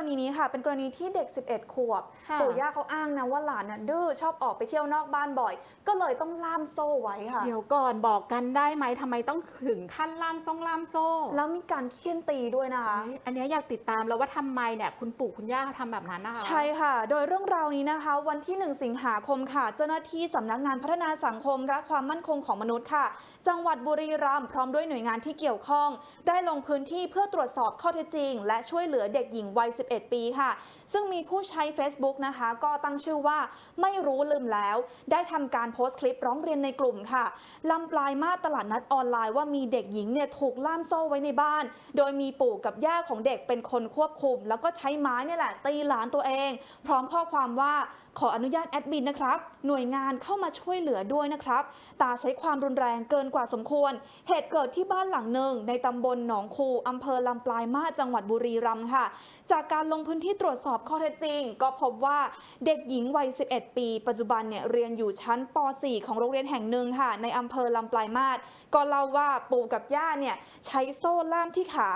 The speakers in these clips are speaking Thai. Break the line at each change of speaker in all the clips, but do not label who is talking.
รณีนี้ค่ะ เป็นกรณีที่เด็ก 11 ขวบ
ค่ะ
ปู่ย่าเขาอ้างนะว่าหลานน่ะดื้อชอบออกไปเที่ยวนอกบ้านบ่อย ก็เลยต้องล่ามโซ่ไว้ค่ะ
เดี๋ยวก่อนบอกกันได้ไหมทำไมต้องถึงขั้นล่ามต้องล่ามโซ่
แล้วมีการเคี่ยนตีด้วยนะคะ
เอ้ยอันเนี้ยอยากติดตามแล้วว่าทำไมเนี่ยคุณปู่คุณย่าเขาทำแบบนั้นนะคะ
ใช่ค่ะ โดยเรื่องราวนี้นะคะ วันที่ 1 สิงหาคมค่ะ เจ้าหน้าที่สำนักงานพัฒนาสังคมและความมั่นคงของมนุษย์ค่ะ จังหวัดบุรีรัมย์พร้อมด้วยหน่วยงานที่เกี่ยวข้อง ได้ลงพื้นที่เพื่อตรวจสอบข้อเท็จจริง และช่วยเหลือเด็กหญิงวัย11 ปีค่ะ ซึ่งมีผู้ใช้ Facebook นะคะ ก็ตั้งชื่อว่าไม่รู้ลืมแล้ว ได้ทำการโพสต์คลิปร้องเรียนในกลุ่มค่ะลำปลายมาตลาดนัดออนไลน์ว่ามีเด็กหญิงเนี่ยถูกล่ามโซ่ไว้ในบ้าน โดยมีปู่กับย่าของเด็กเป็นคนควบคุม แล้วก็ใช้ไม้เนี่ยแหละตีหลานตัวเอง พร้อมข้อความว่าขออนุญาตแอดมินนะครับ หน่วยงานเข้ามาช่วยเหลือด้วยนะครับ ตาใช้ความรุนแรงเกินกว่าสมควร เหตุเกิดที่บ้านหลังหนึ่งในตำบลหนองคูอำเภอลำปลายมาสจังหวัดบุรีรัมย์ค่ะ จากการลงพื้นที่ตรวจสอบข้อเท็จจริง ก็พบว่าเด็กหญิงวัย 11 ปี ปัจจุบันเนี่ยเรียนอยู่ชั้นป .4 ของโรงเรียนแห่งหนึ่งค่ะ ในอำเภอลำปลายมาสก็เล่าว่าปู่กับย่าเนี่ยใช้โซ่ล่ามที่ขา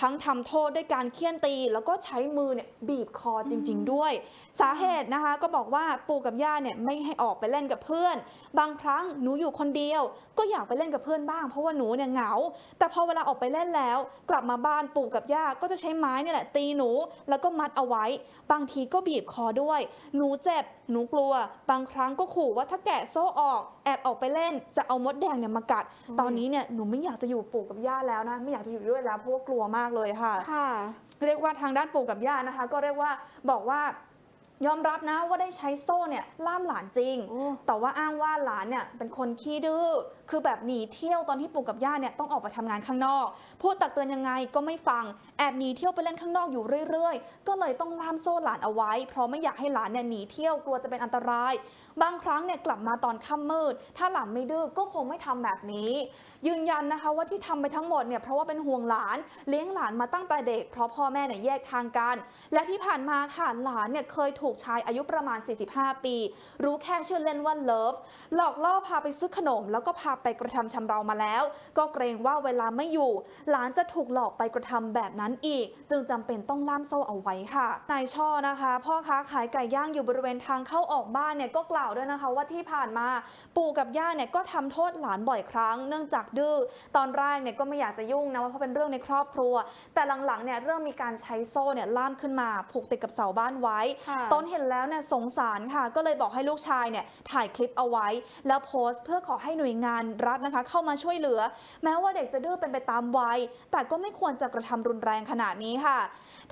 ทั้งทำโทษด้วยการเคี่ยนตี แล้วก็ใช้มือเนี่ยบีบคอจริง ๆ ด้วย สาเหตุนะคะก็บอกว่าปู่กับย่าเนี่ยไม่ให้ออกไปเล่นกับเพื่อน บางครั้งหนูอยู่คนเดียว ก็อยากไปเล่นกับเพื่อนบ้างเพราะว่าหนูเนี่ยเหงา แต่พอเวลาออกไปเล่นแล้ว กลับมาบ้านปู่กับย่าก็จะใช้ไม้เนี่ยแหละตีหนูแล้วก็มัดเอาไว้ บางทีก็บีบคอด้วย หนูเจ็บ หนูกลัว บางครั้งก็ขู่ว่าถ้าแกะโซ่ออก แอบออกไปเล่น จะเอามดแดงเนี่ยมากัด
อืม
ตอนนี้เนี่ยหนูไม่อยากจะอยู่ปู่กับย่าแล้วนะ ไม่อยากจะอยู่ด้วยแล้วเพราะว่ากลัวมากเลยค่ะ
ค่ะ
เรียกว่าทางด้านปู่กับย่านะคะ ก็เรียกว่าบอกว่า ยอมรับนะว่าได้ใช้โซ่เนี่ยล่ามหลานจริง
โอ้
แต่ว่าอ้างว่าหลานเนี่ยเป็นคนขี้ดื้อ คือแบบหนีเที่ยวตอนที่ปู่กับย่าเนี่ยต้องออกไปทำงานข้างนอก พูดตักเตือนยังไงก็ไม่ฟัง แอบหนีเที่ยวไปเล่นข้างนอกอยู่เรื่อยๆ ก็เลยต้องล่ามโซ่หลานเอาไว้ เพราะไม่อยากให้หลานเนี่ยหนีเที่ยวกลัวจะเป็นอันตราย บางครั้งเนี่ยกลับมาตอนค่ำมืด ถ้าหลานไม่ดื้อก็คงไม่ทำแบบนี้ ยืนยันนะคะว่าที่ทำไปทั้งหมดเนี่ยเพราะว่าเป็นห่วงหลานเลี้ยงหลานมาตั้งแต่เด็ก เพราะพ่อแม่เนี่ยแยกทางกัน และที่ผ่านมาค่ะหลานเนี่ยเคยถูกชายอายุประมาณ 45 ปี รู้แค่ชื่อเล่นว่าเลิฟหลอกล่อพาไปซื้อขนม แล้วก็พาไปกระทำชำเรามาแล้ว ก็เกรงว่าเวลาไม่อยู่ หลานจะถูกหลอกไปกระทำแบบนั้นอีก จึงจำเป็นต้องล่ามโซ่เอาไว้ค่ะนายช่อนะคะ พ่อค้าขายไก่ย่างอยู่บริเวณทางเข้าออกบ้านเนี่ยก็กล่าวด้วยนะคะว่าที่ผ่านมาปู่กับย่าเนี่ยก็ทำโทษหลานบ่อยครั้ง เนื่องจากดื้อตอนแรกเนี่ยก็ไม่อยากจะยุ่งนะว่าเพราะเป็นเรื่องในครอบครัว แต่หลังๆเนี่ยเริ่มมีการใช้โซ่เนี่ยล่ามขึ้นมาผูกติดกับเสาบ้านไว้
ค่ะ
ตนเห็นแล้วเนี่ยสงสารค่ะ ก็เลยบอกให้ลูกชายเนี่ยถ่ายคลิปเอาไว้ แล้วโพสต์เพื่อขอให้หน่วยงานรัฐนะคะ เข้ามาช่วยเหลือ แม้ว่าเด็กจะดื้อเป็นไปตามวัย แต่ก็ไม่ควรจะกระทำรุนแรงขนาดนี้ค่ะ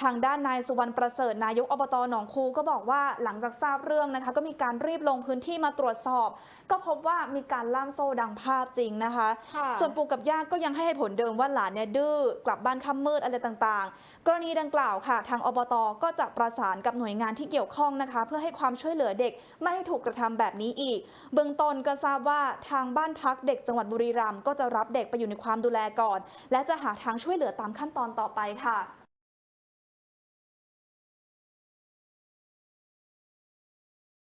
ทางด้านนายสุวรรณประเสริฐนายกอบตหนองคูก็บอกว่าหลังจากทราบเรื่องนะคะ ก็มีการรีบลงพื้นที่มาตรวจสอบ ก็พบว่ามีการล่ามโซ่ดังภาพจริงนะคะ
ค่ะ
ส่วนปู่กับย่าก็ยังให้เหตุผลเดิมว่าหลานเนี่ยดื้อกลับบ้านค่ำมืดอะไรต่างๆ กรณีดังกล่าวค่ะ ทางอบตก็จะประสานกับหน่วยงานที่เกี่ยวข้องท้องนะคะ เพื่อให้ความช่วยเหลือเด็กไม่ให้ถูกกระทำแบบนี้อีก เบื้องต้นก็ทราบว่าทางบ้านพักเด็กจังหวัดบุรีรัมย์ก็จะรับเด็กไปอยู่ในความดูแลก่อน และจะหาทางช่วยเหลือตามขั้นตอนต่อไปค่ะ